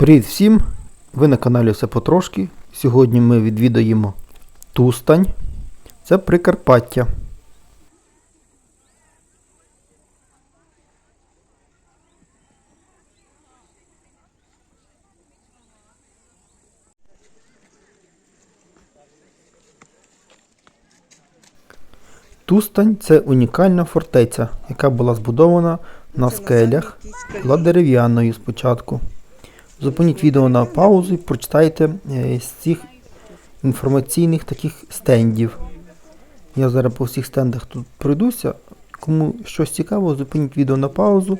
Привіт всім! Ви на каналі Все Потрошки. Сьогодні ми відвідаємо Тустань. Це Прикарпаття. Тустань це унікальна фортеця, яка була збудована на скелях, була дерев'яною спочатку. Зупиніть відео на паузу і прочитайте е, з цих інформаційних таких стендів. Я зараз по всіх стендах тут пройдуся. Кому щось цікаво, зупиніть відео на паузу,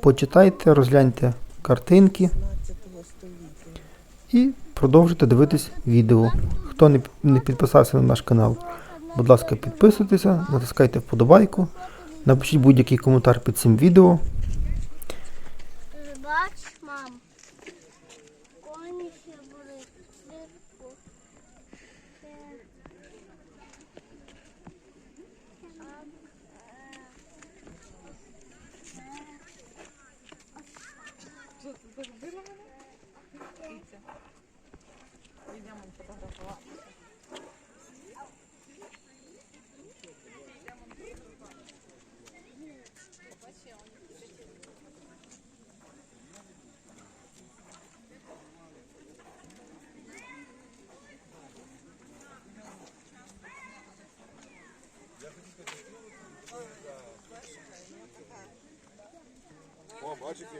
почитайте, розгляньте картинки і продовжуйте дивитись відео. Хто не, підписався на наш канал, будь ласка, підписуйтеся, натискайте вподобайку, напишіть будь-який коментар під цим відео. Бач, мам.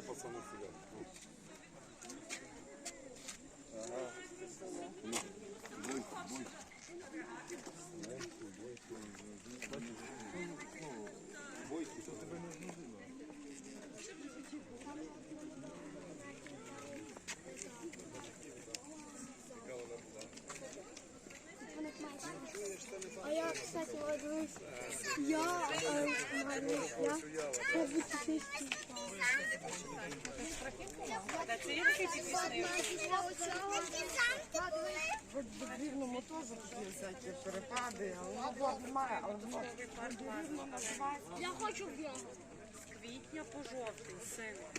О, бачите, які пацани сидять. А я, кстати, ложусь. Я, э, я. Хочу в нього. квітня по жовтий року.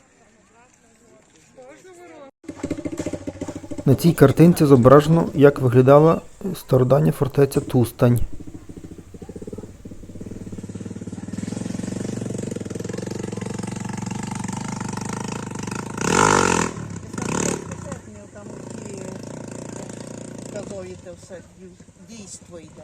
На цій картинці зображено, як виглядала стародавня фортеця Тустань. там такі казовіте все дійство йде.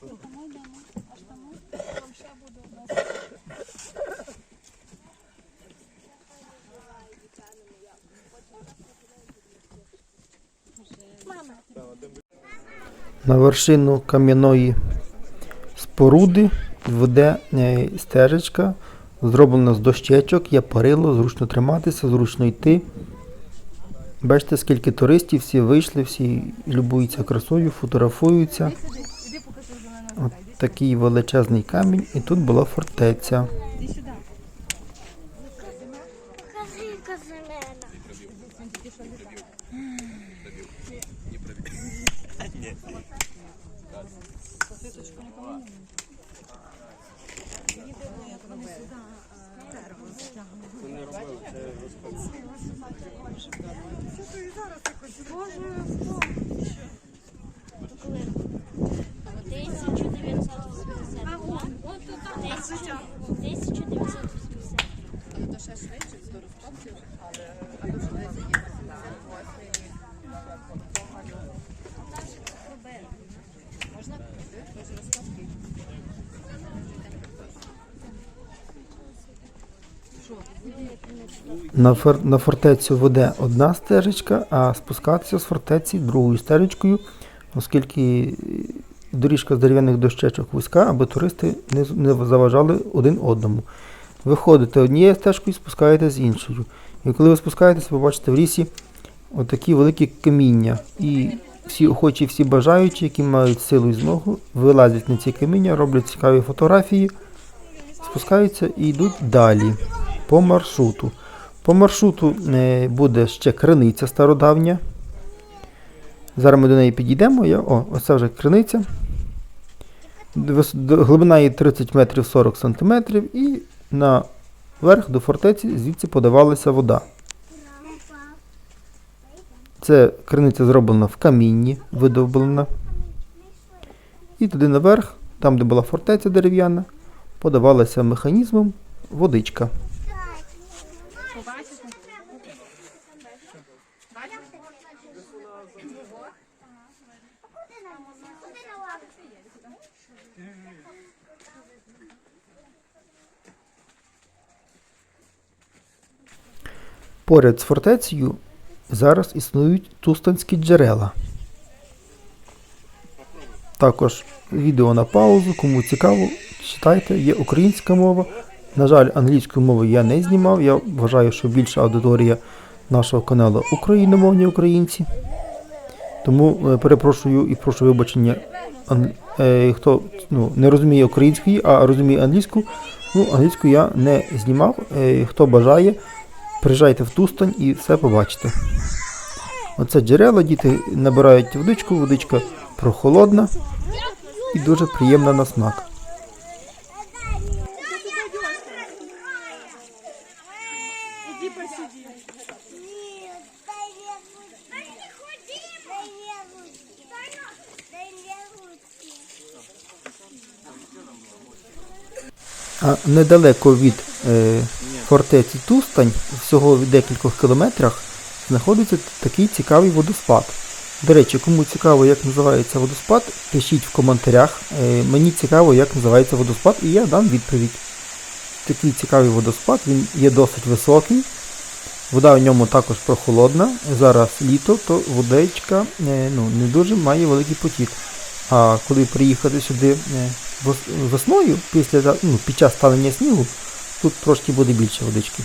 Тому йдемо. Аж тому там ще буде у нас. На вершину кам'яної споруди веде е, стежечка, зроблена з дощечок, є парило, зручно триматися, зручно йти. Бачите, скільки туристів, всі вийшли, всі любуються красою, фотографуються. От такий величезний камінь, і тут була фортеця. Казинка зелена. Тисячу На, фор- на фортецю веде одна стежечка, а спускатися з фортеці другою стежечкою, оскільки доріжка з дерев'яних дощечок вузька, аби туристи не, заважали один одному. Виходите однією стежкою, спускаєтесь з іншою. І коли ви спускаєтесь, ви бачите в лісі отакі великі каміння. І всі охочі, всі бажаючі, які мають силу і змогу, вилазять на ці каміння, роблять цікаві фотографії, спускаються і йдуть далі по маршруту. По маршруту е, буде ще криниця стародавня. Зараз ми до неї підійдемо. Я, о, ось вже криниця. Глибина її 30 метрів 40 сантиметрів і наверх до фортеці звідси подавалася вода. Це криниця зроблена в камінні, видовблена. І туди наверх, там, де була фортеця дерев'яна, подавалася механізмом водичка. Поряд з фортецею зараз існують тустанські джерела. Також відео на паузу, кому цікаво, читайте, є українська мова. На жаль, англійською мовою я не знімав. Я вважаю, що більша аудиторія нашого каналу україномовні українці. Тому е, перепрошую і прошу вибачення, е, хто ну, не розуміє української, а розуміє англійську. Ну, англійську я не знімав. Е, Хто бажає, приїжджайте в Тустань і все побачите. Оце джерела, діти набирають водичку, водичка прохолодна і дуже приємна на смак. Недалеко від е, фортеці Тустань, всього в декількох кілометрах, знаходиться такий цікавий водоспад. До речі, кому цікаво, як називається водоспад, пишіть в коментарях. Е, мені цікаво, як називається водоспад, і я дам відповідь. Такий цікавий водоспад, він є досить високий. Вода в ньому також прохолодна. Зараз літо, то водичка е, ну, не дуже має великий потік. А коли приїхати сюди весною, після, ну, під час ставлення снігу, тут трошки буде більше водички.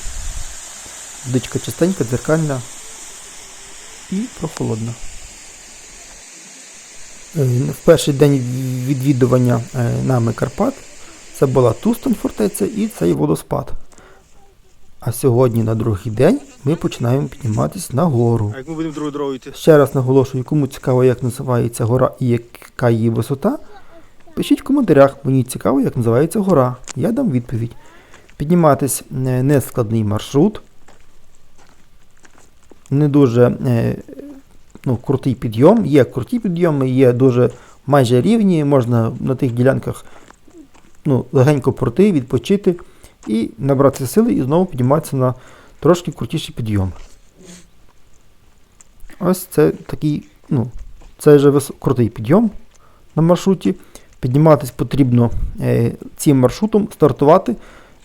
Водичка чистенька, дзеркальна і прохолодна. Е, В перший день відвідування е, нами Карпат це була Тустон фортеця і цей водоспад. А сьогодні на другий день ми починаємо підніматися на гору. А як ми будемо другою дорогою йти? Ще раз наголошую, кому цікаво, як називається гора і яка її висота. Пишіть в коментарях, мені цікаво, як називається гора. Я дам відповідь. Підніматись е, не складний маршрут. Не дуже е, ну, крутий підйом. Є круті підйоми, є дуже майже рівні, можна на тих ділянках ну, легенько пройти, відпочити і набратися сили і знову підніматися на трошки крутіший підйом. Ось це такий, ну, це вже крутий підйом на маршруті. Підніматись потрібно е, цим маршрутом, стартувати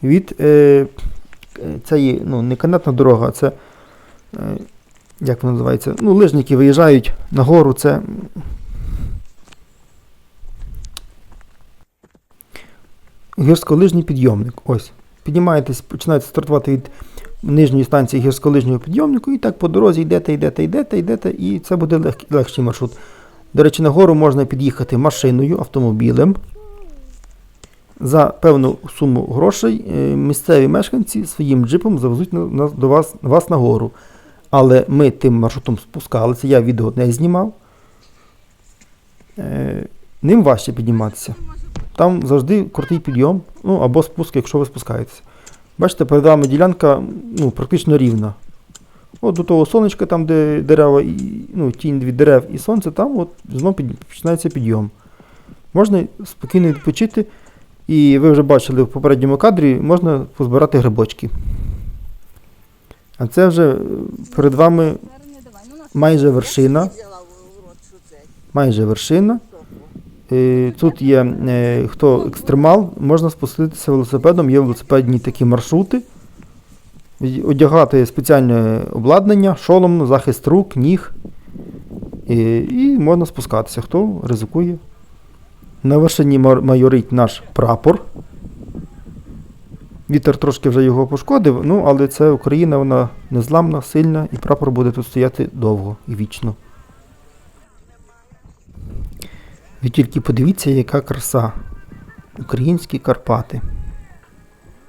від е, цієї, ну, не канатна дорога, а це, е, як вона називається, ну, лижники виїжджають на гору, це м, гірськолижний підйомник. Ось. Піднімаєтесь, починаєте стартувати від нижньої станції гірськолижнього підйомнику, і так по дорозі йдете, йдете, йдете, йдете, і це буде лег- легший маршрут. До речі, на гору можна під'їхати машиною, автомобілем. За певну суму грошей е, місцеві мешканці своїм джипом завезуть на, до вас, вас на гору. Але ми тим маршрутом спускалися, я відео не знімав. Е, ним важче підніматися. Там завжди крутий підйом, ну або спуск, якщо ви спускаєтеся. Бачите, перед вами ділянка ну, практично рівна. От до того сонечка, там, де дерева, і, ну, тінь від дерев і сонце, там от знову під, починається підйом. Можна спокійно відпочити. І ви вже бачили в попередньому кадрі, можна позбирати грибочки. А це вже е, перед вами майже вершина. Майже вершина. Е, Тут є е, хто екстремал, можна спуститися велосипедом, є велосипедні такі маршрути. Одягати спеціальне обладнання, шолом, захист рук, ніг. І, і можна спускатися, хто ризикує. На вершині майорить наш прапор. Вітер трошки вже його пошкодив, ну але це Україна, вона незламна, сильна, і прапор буде тут стояти довго і вічно. Ви тільки подивіться, яка краса. Українські Карпати.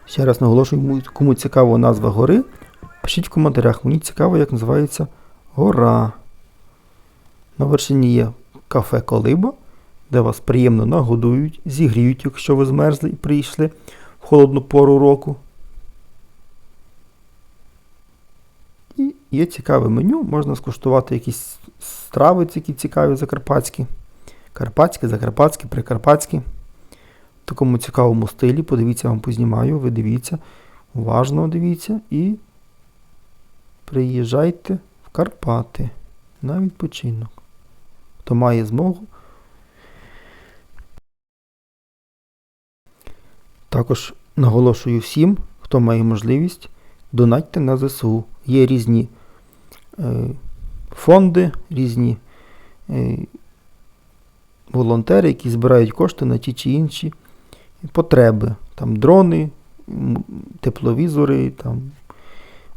Ще раз наголошую, кому- цікава назва гори, пишіть в коментарях. Мені цікаво, як називається гора. На вершині є кафе Колиба, де вас приємно нагодують, зігріють, якщо ви змерзли і прийшли в холодну пору року. І є цікаве меню, можна скуштувати якісь страви, які цікаві закарпатські. Карпатські, закарпатські, прикарпатські. Такому цікавому стилі. Подивіться, я вам познімаю, ви дивіться, уважно дивіться і приїжджайте в Карпати на відпочинок. Хто має змогу. Також наголошую всім, хто має можливість, донатьте на ЗСУ. Є різні е, фонди, різні е, волонтери, які збирають кошти на ті чи інші потреби. Там дрони, тепловізори, там,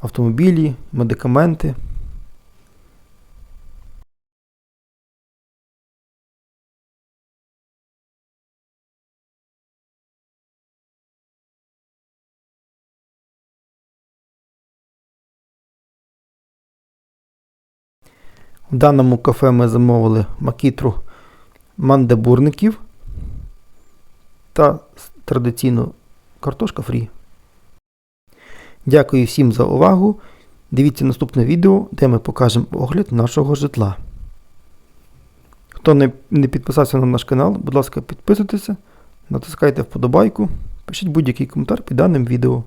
автомобілі, медикаменти. В даному кафе ми замовили макітру мандебурників та традиційно картошка фрі. Дякую всім за увагу. Дивіться наступне відео, де ми покажемо огляд нашого житла. Хто не, підписався на наш канал, будь ласка, підписуйтеся, натискайте вподобайку, пишіть будь-який коментар під даним відео.